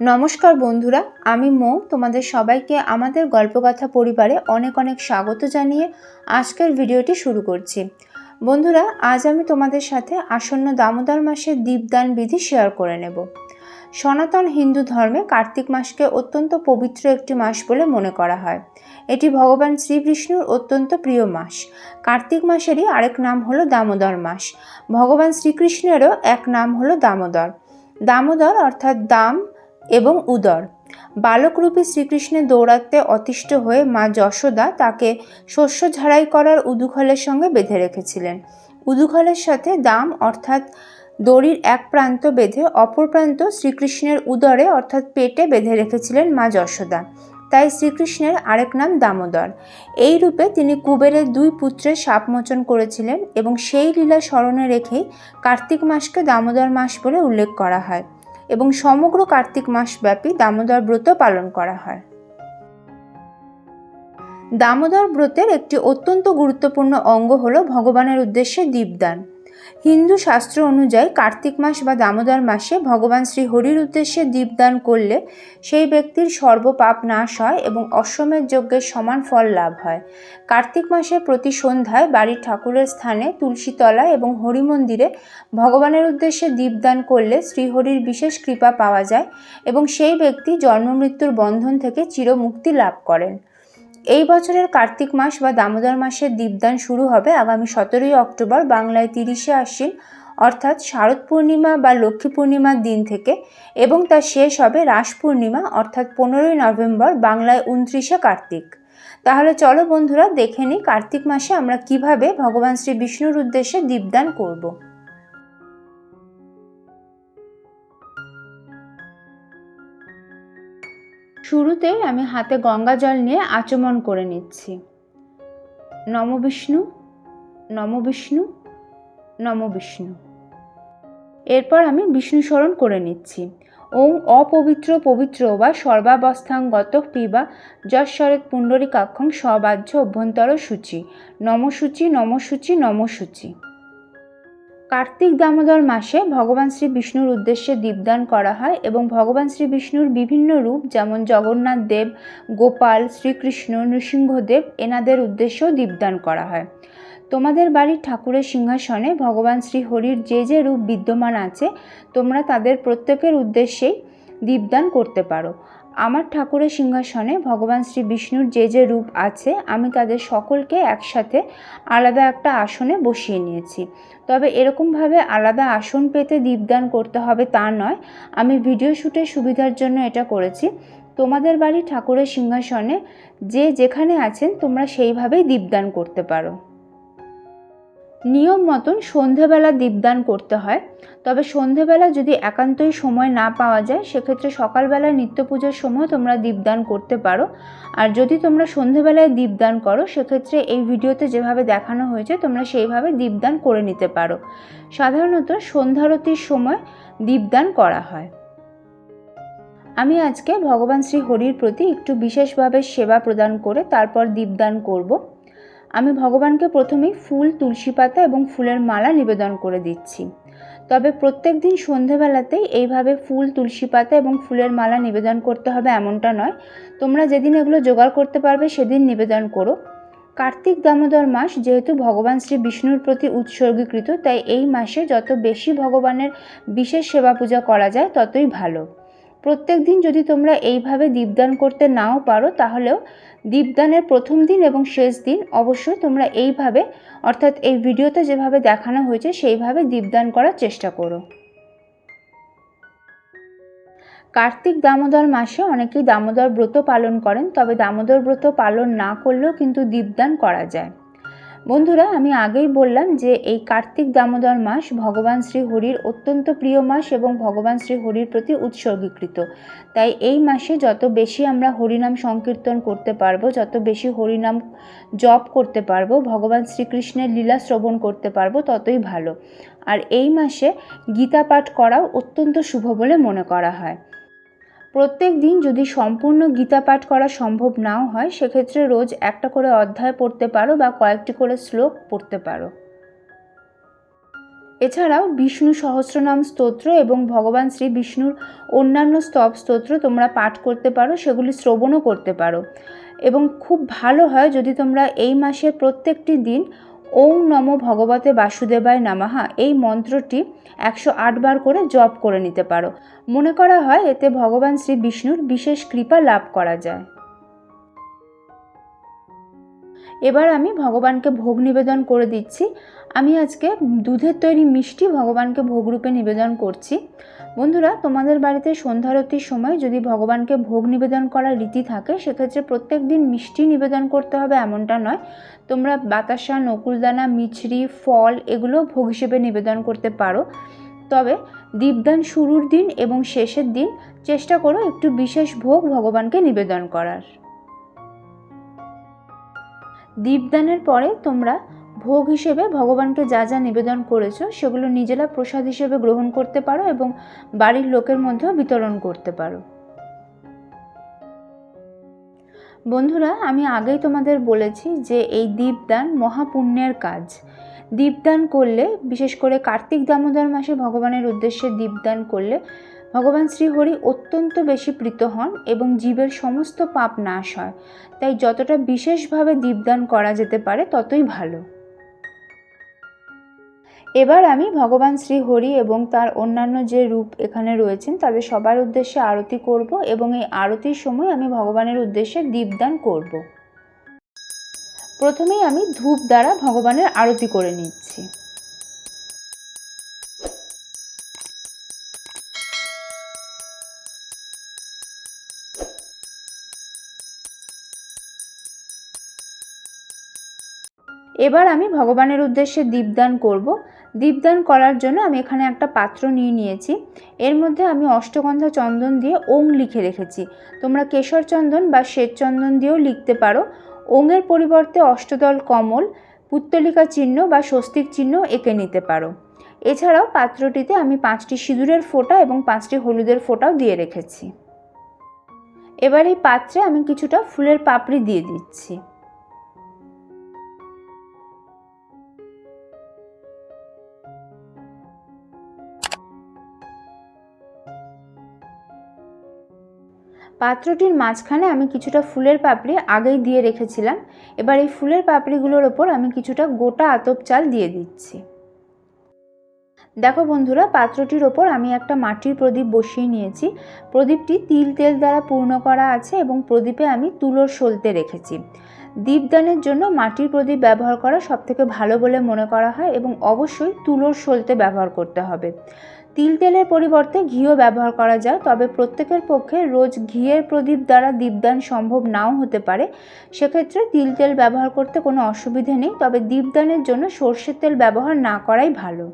নমস্কার বন্ধুরা, আমি মৌ। তোমাদের সবাইকে আমাদের গল্পকথা পরিবারে অনেক অনেক স্বাগত জানিয়ে আজকের ভিডিওটি শুরু করছি। বন্ধুরা, আজ আমি তোমাদের সাথে আসন্ন দামোদর মাসের দীপদান বিধি শেয়ার করে নেব। সনাতন হিন্দু ধর্মে কার্তিক মাসকে অত্যন্ত পবিত্র একটি মাস বলে মনে করা হয়। এটি ভগবান শ্রীবিষ্ণুর অত্যন্ত প্রিয় মাস। কার্তিক মাসেরই আরেক নাম হলো দামোদর মাস। ভগবান শ্রীকৃষ্ণেরও এক নাম হলো দামোদর। দামোদর অর্থাৎ দাম এবং উদর। বালকরূপী শ্রীকৃষ্ণের দৌরাত্মে অতিষ্ঠ হয়ে মা যশোদা তাকে শস্য ঝাড়াই করার উদুখলের সঙ্গে বেঁধে রেখেছিলেন। উদুখলের সাথে দাম অর্থাৎ দড়ির এক প্রান্ত বেঁধে অপর প্রান্ত শ্রীকৃষ্ণের উদরে অর্থাৎ পেটে বেঁধে রেখেছিলেন মা যশোদা। তাই শ্রীকৃষ্ণের আরেক নাম দামোদর। এই রূপে তিনি কুবেরের দুই পুত্রের সাপমোচন করেছিলেন এবং সেই লীলা স্মরণে রেখেই কার্তিক মাসকে দামোদর মাস বলে উল্লেখ করা হয়। এবং সমগ্র কার্তিক মাসব্যাপী দামোদর ব্রত পালন করা হয়। দামোদর ব্রতের একটি অত্যন্ত গুরুত্বপূর্ণ অঙ্গ হল ভগবানের উদ্দেশ্যে দীপদান। হিন্দু শাস্ত্র অনুযায়ী কার্তিক মাস বা দামোদর মাসে ভগবান শ্রী হরির উদ্দেশ্যে দীপদান করলে সেই ব্যক্তির সর্বপাপ নাশ হয় এবং অশ্বমের যজ্ঞের সমান ফল লাভ হয়। কার্তিক মাসে প্রতি সন্ধ্যায় বাড়ির ঠাকুরের স্থানে তুলসীতলা এবং হরি মন্দিরে ভগবানের উদ্দেশ্যে দীপদান করলে শ্রীহরির বিশেষ কৃপা পাওয়া যায় এবং সেই ব্যক্তি জন্মমৃত্যুর বন্ধন থেকে চিরমুক্তি লাভ করেন। এই বছরের কার্তিক মাস বা দামোদর মাসের দীপদান শুরু হবে আগামী সতেরোই অক্টোবর বাংলায় তিরিশে আশ্বিন, অর্থাৎ শারদ পূর্ণিমা বা লক্ষ্মী পূর্ণিমার দিন থেকে, এবং তা শেষ হবে রাস পূর্ণিমা, অর্থাৎ পনেরোই নভেম্বর বাংলায় উনত্রিশে কার্তিক। তাহলে চলো বন্ধুরা, দেখে নিই কার্তিক মাসে আমরা কীভাবে ভগবান শ্রী বিষ্ণুর উদ্দেশ্যে দীপদান করব। শুরুতেই আমি হাতে গঙ্গা জল নিয়ে আচমন করে নিচ্ছি। নম বিষ্ণু নম বিষ্ণু নম বিষ্ণু। এরপর আমি বিষ্ণু স্মরণ করে নিচ্ছি। ওং অপবিত্র পবিত্র বা সর্বাবস্থাঙ্গত পিবা যশ্বরেত পুণ্ডরিকাক্ষং সবাহ্য অভ্যন্তর সূচি নমসূচি নমসূচি নমসূচি। কার্তিক দামোদর মাসে ভগবান শ্রী বিষ্ণুর উদ্দেশ্যে দীপদান করা হয় এবং ভগবান শ্রী বিষ্ণুর বিভিন্ন রূপ, যেমন জগন্নাথ দেব, গোপাল, শ্রীকৃষ্ণ, নৃসিংহদেব, এনাদের উদ্দেশ্যেও দীপদান করা হয়। তোমাদের বাড়ির ঠাকুরের সিংহাসনে ভগবান শ্রী হরির যে যে রূপ বিদ্যমান আছে, তোমরা তাদের প্রত্যেকের উদ্দেশ্যেই দীপদান করতে পারো। আমার ঠাকুরের সিংহাসনে ভগবান শ্রী বিষ্ণুর যে যে রূপ আছে, আমি তাদের সকলকে একসাথে আলাদা একটা আসনে বসিয়ে নিয়েছি। তবে এরকমভাবে আলাদা আসন পেতে দীপদান করতে হবে তা নয়। আমি ভিডিও শ্যুটের সুবিধার জন্য এটা করেছি। তোমাদের বাড়ি ঠাকুরের সিংহাসনে যে যেখানে আছেন, তোমরা সেইভাবেই দীপদান করতে পারো। নিয়ম মতন সন্ধেবেলা দীপদান করতে হয়। তবে সন্ধেবেলা যদি একান্তই সময় না পাওয়া যায়, সেক্ষেত্রে সকালবেলা নিত্য পুজোর সময় তোমরা দীপদান করতে পারো। আর যদি তোমরা সন্ধেবেলায় দীপদান করো, সেক্ষেত্রে এই ভিডিওতে যেভাবে দেখানো হয়েছে, তোমরা সেইভাবে দীপদান করে নিতে পারো। সাধারণত সন্ধ্যারতির সময় দীপদান করা হয়। আমি আজকে ভগবান শ্রী হরির প্রতি একটু বিশেষভাবে সেবা প্রদান করে তারপর দীপদান করব। আমি ভগবানকে প্রথমেই ফুল, তুলসী পাতা এবং ফুলের মালা নিবেদন করে দিচ্ছি। তবে প্রত্যেক দিন সন্ধেবেলাতেই এইভাবে ফুল, তুলসী পাতা এবং ফুলের মালা নিবেদন করতে হবে এমনটা নয়। তোমরা যেদিন এগুলো জোগাড় করতে পারবে সেদিন নিবেদন করো। কার্তিক দামোদর মাস যেহেতু ভগবান শ্রী বিষ্ণুর প্রতি উৎসর্গীকৃত, তাই এই মাসে যত বেশি ভগবানের বিশেষ সেবা পূজা করা যায়, ততই ভালো। প্রত্যেক দিন যদি তোমরা এইভাবে দীপদান করতে নাও পারো, তাহলেও দীপদানের প্রথম দিন এবং শেষ দিন অবশ্যই তোমরা এইভাবে, অর্থাৎ এই ভিডিওতে যেভাবে দেখানো হয়েছে, সেইভাবে দীপদান করার চেষ্টা করো। কার্তিক দামোদর মাসে অনেকেই দামোদর ব্রত পালন করেন, তবে দামোদর ব্রত পালন না করলেও কিন্তু দীপদান করা যায়। বন্ধুরা, আমি আগেই বললাম যে এই কার্তিক দামোদর মাস ভগবান শ্রী হরির অত্যন্ত প্রিয় মাস এবং ভগবান শ্রী হরির প্রতি উৎসর্গীকৃত। তাই এই মাসে যত বেশি আমরা হরিনাম সংকীর্তন করতে পারব, যত বেশি হরিনাম জপ করতে পারব, ভগবান শ্রীকৃষ্ণের লীলা শ্রবণ করতে পারব, ততই ভালো। আর এই মাসে গীতা পাঠ করাও অত্যন্ত শুভ বলে মনে করা হয়। প্রত্যেক দিন যদি সম্পূর্ণ গীতা পাঠ করা সম্ভব নাও হয়, সেক্ষেত্রে রোজ একটা করে অধ্যায় পড়তে পারো বা কয়েকটি করে শ্লোক পড়তে পারো। এছাড়াও বিষ্ণু সহস্রনাম স্তোত্র এবং ভগবান শ্রী বিষ্ণুর অন্যান্য স্তব স্তোত্র তোমরা পাঠ করতে পারো, সেগুলি শ্রবণও করতে পারো। এবং খুব ভালো হয় যদি তোমরা এই মাসের প্রত্যেকটি দিন ওম নম ভগবতে বাসুদেবায় নামাহা, এই মন্ত্রটি একশো বার করে জপ করে নিতে পারো। মনে করা হয় এতে ভগবান শ্রী বিষ্ণুর বিশেষ কৃপা লাভ করা যায়। এবার আমি ভগবানকে ভোগ নিবেদন করে দিচ্ছি। আমি আজকে দুধের তৈরি মিষ্টি ভগবানকে ভোগরূপে নিবেদন করছি। বন্ধুরা, তোমাদের বাড়িতে সন্ধ্যারতির সময় যদি ভগবানকে ভোগ নিবেদন করার রীতি থাকে, সেক্ষেত্রে প্রত্যেক দিন মিষ্টি নিবেদন করতে হবে এমনটা নয়। তোমরা বাতাসা, নকুলদানা, মিছরি, ফল এগুলো ভোগ হিসেবে নিবেদন করতে পারো। তবে দীপদান শুরুর দিন এবং শেষের দিন চেষ্টা করো একটু বিশেষ ভোগ ভগবানকে নিবেদন করার। দীপদানের পরে তোমরা ভোগ হিসেবে ভগবানকে যা যা নিবেদন করেছ, সেগুলো নিজেরা প্রসাদ হিসেবে গ্রহণ করতে পারো এবং বাড়ির লোকের মধ্যেও বিতরণ করতে পারো। বন্ধুরা, আমি আগেই তোমাদের বলেছি যে এই দীপদান মহাপুণ্যের কাজ। দীপদান করলে, বিশেষ করে কার্তিক দামোদর মাসে ভগবানের উদ্দেশ্যে দীপদান করলে ভগবান শ্রীহরি অত্যন্ত বেশি প্রীত হন এবং জীবের সমস্ত পাপ নাশ হয়। তাই যতটা বিশেষভাবে দীপদান করা যেতে পারে, ততই ভালো। এবার আমি ভগবান শ্রী হরি এবং তার অন্যান্য যে রূপ এখানে রয়েছেন, তাদের সবার উদ্দেশ্যে আরতি করব এবং এই আরতির সময় আমি ভগবানের উদ্দেশ্যে দীপদান করব। প্রথমেই আমি ধূপ দ্বারা ভগবানের আরতি করে নিচ্ছি। এবার আমি ভগবানের উদ্দেশ্যে দীপদান করব। দীপদান করার জন্য আমি এখানে একটা পাত্র নিয়ে নিয়েছি। এর মধ্যে আমি অষ্টগন্ধা চন্দন দিয়ে ওং লিখে রেখেছি। তোমরা কেশর চন্দন বা শ্বেত চন্দন দিয়েও লিখতে পারো। ওঙের পরিবর্তে অষ্টদল কমল, পুত্তলিকা চিহ্ন বা স্বস্তিক চিহ্ন এঁকে নিতে পারো। এছাড়াও পাত্রটিতে আমি পাঁচটি সিঁদুরের ফোঁটা এবং পাঁচটি হলুদের ফোঁটাও দিয়ে রেখেছি। এবার এই পাত্রে আমি কিছুটা ফুলের পাপড়ি দিয়ে দিচ্ছি। পাত্রটির মাঝখানে আমি কিছুটা ফুলের পাপড়ি আগেই দিয়ে রেখেছিলাম। এবার এই ফুলের পাপড়িগুলোর ওপর আমি কিছুটা গোটা আতপ চাল দিয়ে দিচ্ছি। দেখো বন্ধুরা, পাত্রটির ওপর আমি একটা মাটির প্রদীপ বসিয়ে নিয়েছি। প্রদীপটি তিল তেল দ্বারা পূর্ণ করা আছে এবং প্রদীপে আমি তুলোর সলতে রেখেছি। দীপদানের জন্য মাটির প্রদীপ ব্যবহার করা সবথেকে ভালো বলে মনে করা হয় এবং অবশ্যই তুলোর সলতে ব্যবহার করতে হবে। তিল তেলের পরিবর্তে ঘিও ব্যবহার করা যায়, তবে প্রত্যেকের পক্ষে রোজ ঘিয়ের প্রদীপ দ্বারা দীপদান সম্ভব নাও হতে পারে। সেক্ষেত্রে তিল তেল ব্যবহার করতে কোনো অসুবিধে নেই, তবে দীপদানের জন্য সর্ষের তেল ব্যবহার না করাই ভালো।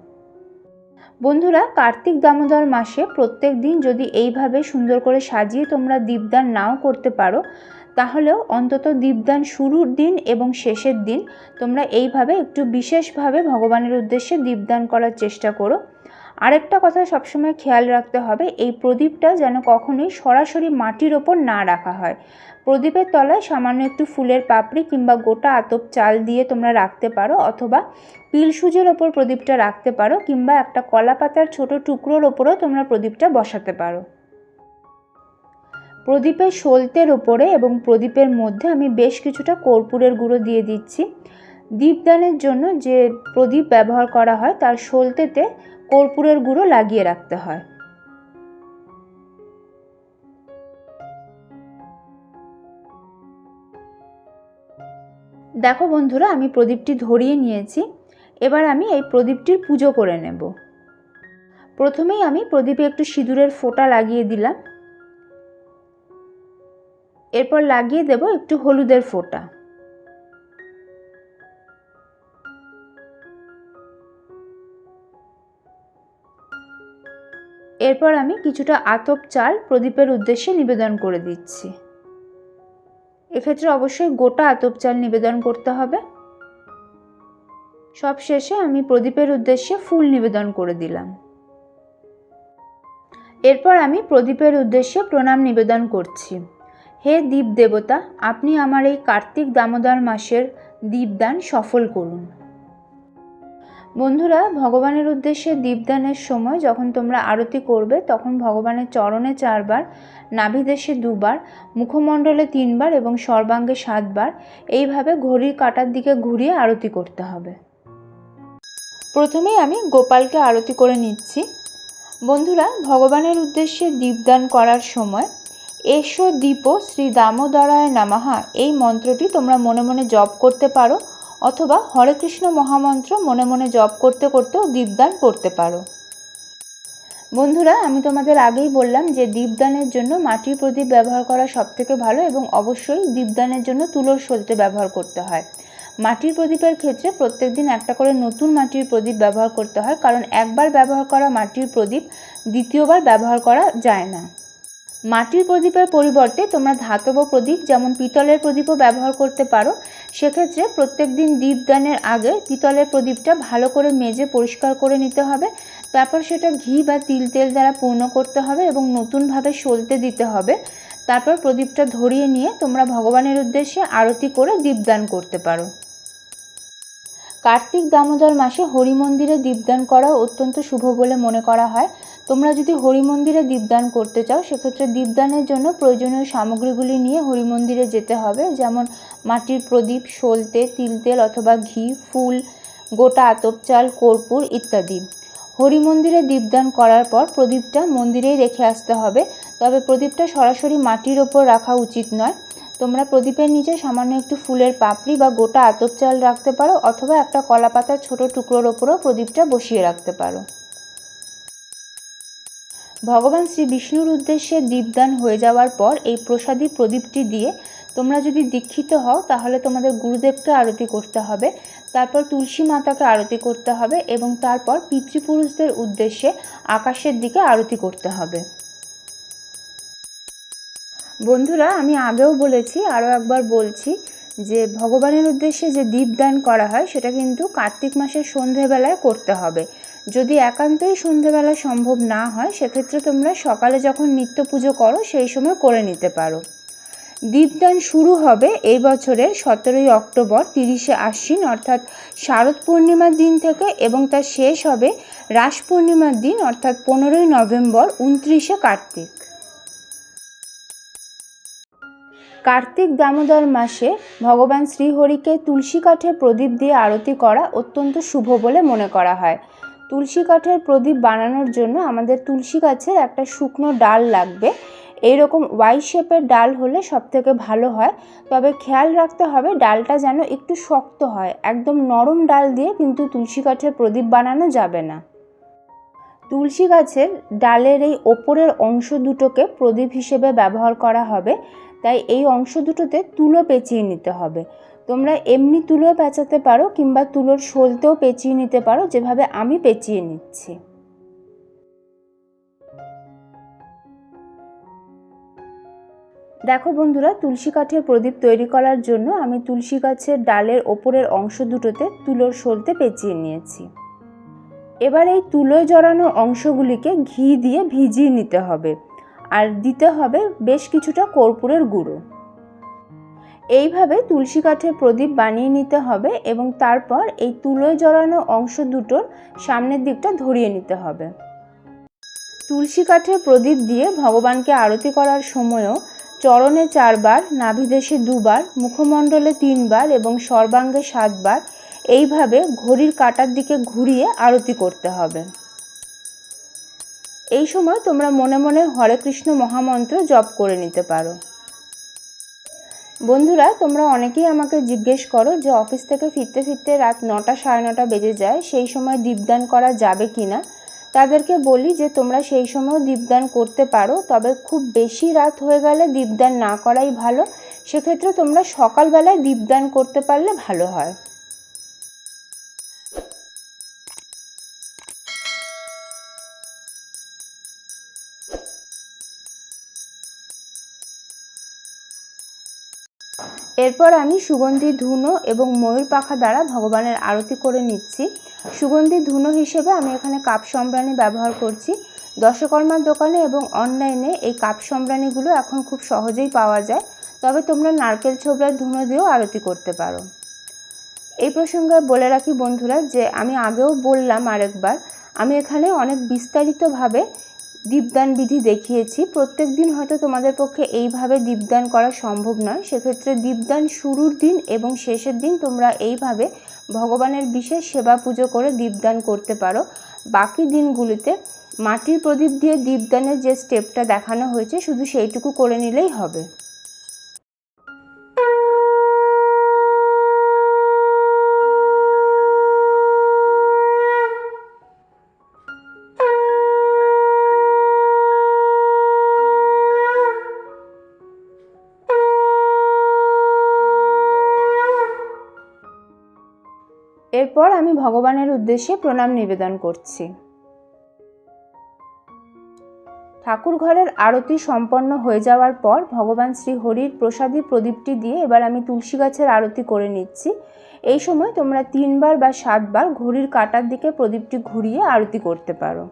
বন্ধুরা, কার্তিক দামোদর মাসে প্রত্যেক দিন যদি এইভাবে সুন্দর করে সাজিয়ে তোমরা দীপদান নাও করতে পারো তাহলেও অন্তত দীপদান শুরুর দিন এবং শেষের দিন তোমরা এইভাবে একটু বিশেষভাবে ভগবানের উদ্দেশ্যে দীপদান করার চেষ্টা করো। আরেকটা কথা সবসময় খেয়াল রাখতে হবে, এই প্রদীপটা যেন কখনোই সরাসরি মাটির ওপর না রাখা হয়। প্রদীপের তলায় সামান্য একটু ফুলের পাপড়ি কিংবা গোটা আতপ চাল দিয়ে তোমরা রাখতে পারো অথবা পিল সুজের ওপর প্রদীপটা রাখতে পারো কিংবা একটা কলা পাতার ছোটো টুকরোর ওপরেও তোমরা প্রদীপটা বসাতে পারো। প্রদীপের সলতের ওপরে এবং প্রদীপের মধ্যে আমি বেশ কিছুটা কর্পূরের গুঁড়ো দিয়ে দিচ্ছি। দীপদানের জন্য যে প্রদীপ ব্যবহার করা হয়, তার সলতেতে কর্পূরের গুঁড়ো লাগিয়ে রাখতে হয়। দেখো বন্ধুরা, আমি প্রদীপটি ধরিয়ে নিয়েছি। এবার আমি এই প্রদীপটির পুজো করে নেব। প্রথমেই আমি প্রদীপে একটু সিঁদুরের ফোঁটা লাগিয়ে দিলাম। এরপর লাগিয়ে দেব একটু হলুদের ফোঁটা। এরপর আমি কিছুটা আতপ চাল প্রদীপের উদ্দেশ্যে নিবেদন করে দিচ্ছি। এক্ষেত্রে অবশ্যই গোটা আতপ চাল নিবেদন করতে হবে। সব শেষে আমি প্রদীপের উদ্দেশ্যে ফুল নিবেদন করে দিলাম। এরপর আমি প্রদীপের উদ্দেশ্যে প্রণাম নিবেদন করছি। হে দীপ দেবতা, আপনি আমার এই কার্তিক দামোদর মাসের দীপদান সফল করুন। বন্ধুরা, ভগবানের উদ্দেশ্যে দীপদানের সময় যখন তোমরা আরতি করবে, তখন ভগবানের চরণে চারবার, নাভিদেশে দুবার, মুখমণ্ডলে তিনবার এবং সর্বাঙ্গে সাতবার, এইভাবে ঘড়ির কাটার দিকে ঘুরিয়ে আরতি করতে হবে। প্রথমেই আমি গোপালকে আরতি করে নিচ্ছি। বন্ধুরা, ভগবানের উদ্দেশ্যে দীপদান করার সময় এসো দীপ, শ্রী দামোদরায় নামাহা। এই মন্ত্রটি তোমরা মনে মনে জপ করতে পারো, অথবা হরে কৃষ্ণ মহামন্ত্র মনে মনে জপ করতে করতেও দীপদান করতে পারো। বন্ধুরা, আমি তোমাদের আগেই বললাম যে দীপদানের জন্য মাটির প্রদীপ ব্যবহার করা সবথেকে ভালো এবং অবশ্যই দীপদানের জন্য তুলোর সলতে ব্যবহার করতে হয়। মাটির প্রদীপের ক্ষেত্রে প্রত্যেক দিন একটা করে নতুন মাটির প্রদীপ ব্যবহার করতে হয়, কারণ একবার ব্যবহার করা মাটির প্রদীপ দ্বিতীয়বার ব্যবহার করা যায় না। মাটির প্রদীপের পরিবর্তে তোমরা ধাতব প্রদীপ, যেমন পিতলের প্রদীপও ব্যবহার করতে পারো। সেক্ষেত্রে প্রত্যেক দিন দীপদানের আগে পিতলের প্রদীপটা ভালো করে মেজে পরিষ্কার করে নিতে হবে। তারপর সেটা ঘি বা তিল তেল দ্বারা পূর্ণ করতে হবে এবং নতুনভাবে সলতে দিতে হবে। তারপর প্রদীপটা ধরিয়ে নিয়ে তোমরা ভগবানের উদ্দেশ্যে আরতি করে দীপদান করতে পারো। কার্তিক দামোদর মাসে হরি মন্দিরে দীপদান করা অত্যন্ত শুভ বলে মনে করা হয়। তোমরা যদি হরি মন্দিরে দীপদান করতে চাও, সেক্ষেত্রে দীপদানের জন্য প্রয়োজনীয় সামগ্রীগুলি নিয়ে হরি মন্দিরে যেতে হবে। যেমন মাটির প্রদীপ সলতে তিল, তেল অথবা ঘি, ফুল, গোটা আতপ চাল, কর্পূর ইত্যাদি। হরি মন্দিরে দীপদান করার পর প্রদীপটা মন্দিরেই রেখে আসতে হবে। তবে প্রদীপটা সরাসরি মাটির ওপর রাখা উচিত নয়। তোমরা প্রদীপের নিচে সামান্য একটু ফুলের পাপড়ি বা গোটা আতপ চাল রাখতে পারো, অথবা একটা কলা পাতার ছোটো টুকরোর ওপরও প্রদীপটা বসিয়ে রাখতে পারো। ভগবান শ্রী বিষ্ণুর উদ্দেশ্যে দীপদান হয়ে যাওয়ার পর এই প্রসাদী প্রদীপটি দিয়ে তোমরা যদি দীক্ষিত হও, তাহলে তোমাদের গুরুদেবকে আরতি করতে হবে, তারপর তুলসী মাতাকে আরতি করতে হবে এবং তারপর পিতৃপুরুষদের উদ্দেশ্যে আকাশের দিকে আরতি করতে হবে। বন্ধুরা, আমি আগেও বলেছি, আরও একবার বলছি যে ভগবানের উদ্দেশ্যে যে দীপদান করা হয়, সেটা কিন্তু কার্তিক মাসের সন্ধেবেলায় করতে হবে। যদি একান্তই সন্ধেবেলা সম্ভব না হয়, সেক্ষেত্রে তোমরা সকালে যখন নিত্য পুজো করো, সেই সময় করে নিতে পারো। দীপদান শুরু হবে এই বছরের সতেরোই অক্টোবর, তিরিশে আশ্বিন, অর্থাৎ শারদ পূর্ণিমার দিন থেকে, এবং তা শেষ হবে রাস পূর্ণিমার দিন, অর্থাৎ পনেরোই নভেম্বর, উনত্রিশে কার্তিক। কার্তিক দামোদর মাসে ভগবান শ্রীহরিকে তুলসী কাঠের প্রদীপ দিয়ে আরতি করা অত্যন্ত শুভ বলে মনে করা হয়। তুলসী কাঠের প্রদীপ বানানোর জন্য আমাদের তুলসী গাছের একটা শুকনো ডাল লাগবে। এইরকম ওয়াই শেপের ডাল হলে সবথেকে ভালো হয়। তবে খেয়াল রাখতে হবে ডালটা যেন একটু শক্ত হয়। একদম নরম ডাল দিয়ে কিন্তু তুলসী কাঠের প্রদীপ বানানো যাবে না। তুলসী গাছের ডালের এই ওপরের অংশ দুটোকে প্রদীপ হিসেবে ব্যবহার করা হবে। তাই এই অংশ দুটোতে তুলো পেঁচিয়ে নিতে হবে। তোমরা এমনি তুলো পেঁচাতে পারো কিংবা তুলোর শোলতেও পেঁচিয়ে নিতে পারো, যেভাবে আমি পেঁচিয়ে নিচ্ছি। দেখো বন্ধুরা, তুলসী কাঠের প্রদীপ তৈরি করার জন্য আমি তুলসী গাছের ডালের ওপরের অংশ দুটোতে তুলোর সলতে পেঁচিয়ে নিয়েছি। এবার এই তুলো জড়ানো অংশগুলিকে ঘি দিয়ে ভিজিয়ে নিতে হবে। আর দিতে হবে বেশ কিছুটা কর্পূরের গুঁড়ো। এইভাবে তুলসী কাঠের প্রদীপ বানিয়ে নিতে হবে এবং তারপর এই তুলোয় জড়ানো অংশ দুটোর সামনের দিকটা ধরিয়ে নিতে হবে। তুলসী কাঠের প্রদীপ দিয়ে ভগবানকে আরতি করার সময়ও চরণে চারবার, নাভিদেশে দুবার, মুখমণ্ডলে তিনবার এবং সর্বাঙ্গে সাতবার এইভাবে ঘড়ির কাটার দিকে ঘুরিয়ে আরতি করতে হবে। এই সময় তোমরা মনে মনে হরে কৃষ্ণ মহামন্ত্র জপ করে নিতে পারো। বন্ধুরা, তোমরা অনেকেই আমাকে জিজ্ঞেস করো যে অফিস থেকে ফিরতে ফিরতে রাত নটা সাড়ে নটা বেজে যায়, সেই সময় দীপদান করা যাবে কি না তাদেরকে বলি যে তোমরা সেই সময়ও দীপদান করতে পারো, তবে খুব বেশি রাত হয়ে গেলে দীপদান না করাই ভালো। সেক্ষেত্রে তোমরা সকালবেলায় দীপদান করতে পারলে ভালো হয়। এরপর আমি সুগন্ধি ধুনো এবং ময়ূর পাখা দ্বারা ভগবানের আরতি করে নিচ্ছি। সুগন্ধি ধুনো হিসেবে আমি এখানে কাপ সম্রাণী ব্যবহার করছি। দশকর্মার দোকানে এবং অনলাইনে এই কাপ সম্রাণীগুলো এখন খুব সহজেই পাওয়া যায়। তবে তোমরা নারকেল ছোবড়ার ধুনো দিয়েও আরতি করতে পারো। এই প্রসঙ্গে বলে রাখি বন্ধুরা যে আমি আগেও বললাম আরেকবার, আমি এখানে অনেক বিস্তারিতভাবে দীপদান বিধি দেখিয়েছি, প্রত্যেক দিন হয়তো তোমাদের পক্ষে এইভাবে দীপদান করা সম্ভব নয়। সেক্ষেত্রে দীপদান শুরুর দিন এবং শেষের দিন তোমরা এইভাবে ভগবানের বিশেষ সেবা পুজো করে দীপদান করতে পারো। বাকি দিনগুলিতে মাটির প্রদীপ দিয়ে দীপদানের যে স্টেপটা দেখানো হয়েছে, শুধু সেইটুকু করে নিলেই হবে। আমি ভগবানের উদ্দেশ্যে প্রণাম নিবেদন করছি। ঠাকুর ঘরের আরতি সম্পন্ন হয়ে যাওয়ার পর ভগবান শ্রী হরির প্রসাদী প্রদীপটি দিয়ে এবার আমি তুলসী গাছের আরতি করে নিচ্ছি। এই সময় তোমরা তিনবার বা সাতবার ঘড়ির কাটার দিকে প্রদীপটি ঘুরিয়ে আরতি করতে পারো।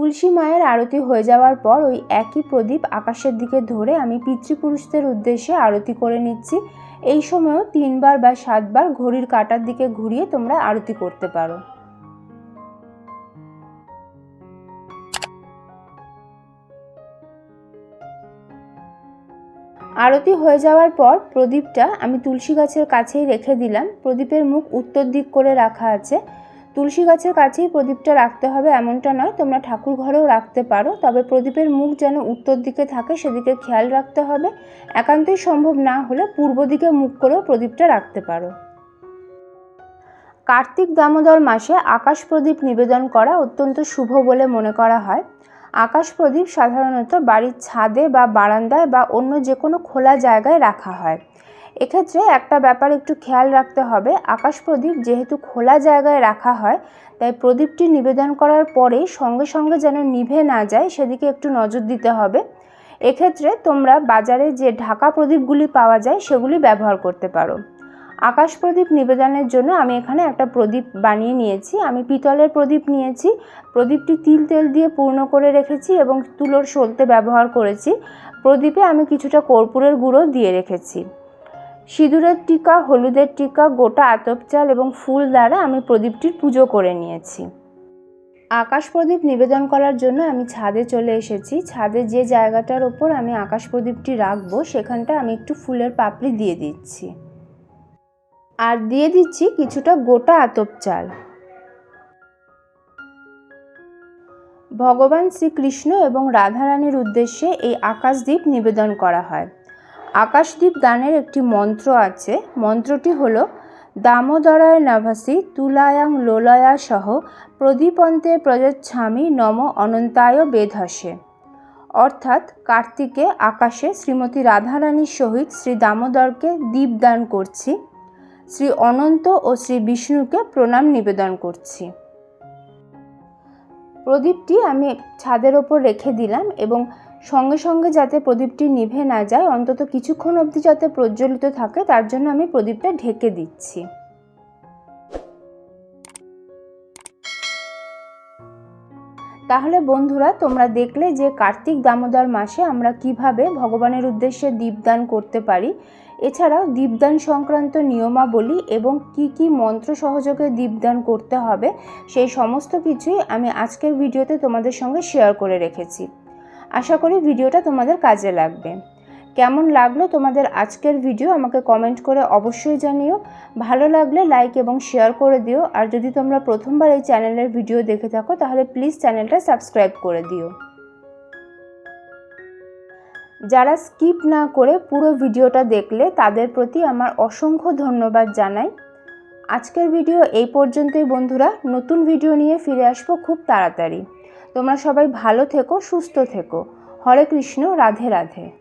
তুলসী মায়ের আরতি হয়ে যাওয়ার পর ওই একই প্রদীপ আকাশের দিকে ধরে আমি পিতৃপুরুষদের উদ্দেশ্যে আরতি করে নিচ্ছি। এই সময়ও তিনবার বা সাতবার ঘড়ির কাটার দিকে ঘুরিয়ে তোমরা আরতি করতে পারো। আরতি হয়ে যাওয়ার পর প্রদীপটা আমি তুলসী গাছের কাছেই রেখে দিলাম। প্রদীপের মুখ উত্তর দিক করে রাখা আছে। তুলসী গাছের কাছেই প্রদীপটা রাখতে হবে, এমনটা নয়। তোমরা ঠাকুর ঘরেও রাখতে পারো, তবে প্রদীপের মুখ যেন উত্তর দিকে থাকে, সেদিকে খেয়াল রাখতে হবে। একান্তই সম্ভব না হলে পূর্ব দিকে মুখ করেও প্রদীপটা রাখতে পারো। কার্তিক দামোদর মাসে আকাশ প্রদীপ নিবেদন করা অত্যন্ত শুভ বলে মনে করা হয়। আকাশ প্রদীপ সাধারণত বাড়ির ছাদে বা বারান্দায় বা অন্য যে কোনো খোলা জায়গায় রাখা হয়। এক্ষেত্রে একটা ব্যাপার একটু খেয়াল রাখতে হবে। আকাশ প্রদীপ যেহেতু খোলা জায়গায় রাখা হয়, তাই প্রদীপটি নিবেদন করার পরেই সঙ্গে সঙ্গে যেন নিভে না যায়, সেদিকে একটু নজর দিতে হবে। এক্ষেত্রে তোমরা বাজারে যে ঢাকা প্রদীপগুলি পাওয়া যায়, সেগুলি ব্যবহার করতে পারো। আকাশ প্রদীপ নিবেদনের জন্য আমি এখানে একটা প্রদীপ বানিয়ে নিয়েছি। আমি পিতলের প্রদীপ নিয়েছি। প্রদীপটি তিল তেল দিয়ে পূর্ণ করে রেখেছি এবং তুলোর সলতে ব্যবহার করেছি। প্রদীপে আমি কিছুটা কর্পূরের গুঁড়ো দিয়ে রেখেছি। সিঁদুরের টিকা, হলুদের টিকা, গোটা আতপ চাল এবং ফুল দ্বারা আমি প্রদীপটির পুজো করে নিয়েছি। আকাশ প্রদীপ নিবেদন করার জন্য আমি ছাদে চলে এসেছি। ছাদে যে জায়গাটার ওপর আমি আকাশ প্রদীপটি রাখব, সেখানটা আমি একটু ফুলের পাপড়ি দিয়ে দিচ্ছি। আর দিয়ে দিচ্ছি কিছুটা গোটা আতপ চাল ভগবান শ্রীকৃষ্ণ এবং রাধারানীর উদ্দেশ্যে এই আকাশদ্বীপ নিবেদন করা হয়। আকাশদ্বীপ গানের একটি মন্ত্র আছে। মন্ত্রটি হল, দামোদরায় নাভাসি, তুলায়াং লোলয়া সহ, প্রদীপন্তে প্রযচ্ছামি নম অনন্তায় বেধসে। অর্থাৎ, কার্তিকে আকাশে শ্রীমতী রাধারানীর সহিত শ্রী দামোদরকে দীপদান করছি। শ্রী অনন্ত ও শ্রী বিষ্ণুকে প্রণাম নিবেদন করছি। প্রদীপটি আমি ছাদের ওপর রেখে দিলাম এবং সঙ্গে সঙ্গে যাতে প্রদীপটি নিভে না যায়, অন্তত কিছুক্ষণ অবধি যাতে প্রজ্বলিত থাকে, তার জন্য আমি প্রদীপটা ঢেকে দিচ্ছি। তাহলে বন্ধুরা, তোমরা দেখলে যে কার্তিক দামোদর মাসে আমরা কীভাবে ভগবানের উদ্দেশ্যে দীপদান করতে পারি। এছাড়াও দীপদান সংক্রান্ত নিয়মাবলী এবং কি কি মন্ত্র সহযোগে দীপদান করতে হবে, সেই সমস্ত কিছুই আমি আজকের ভিডিওতে তোমাদের সঙ্গে শেয়ার করে রেখেছি। আশা করি ভিডিওটা তোমাদের কাজে লাগবে। কেমন লাগল তোমাদের আজকের ভিডিও আমাকে কমেন্ট করে অবশ্যই জানিও। ভালো লাগলে লাইক এবং শেয়ার করে দিও। আর যদি তোমরা প্রথমবার এই চ্যানেলের ভিডিও দেখে থাকো, তাহলে প্লিজ চ্যানেলটা সাবস্ক্রাইব করে দিও। যারা স্কিপ না করে পুরো ভিডিওটা দেখলে, তাদের প্রতি আমার অসংখ্য ধন্যবাদ জানাই। আজকের ভিডিও এই পর্যন্তই বন্ধুরা। নতুন ভিডিও নিয়ে ফিরে আসব খুব তাড়াতাড়ি। তোমরা সবাই ভালো থেকো সুস্থ থেকো। হরে কৃষ্ণ রাধে রাধে।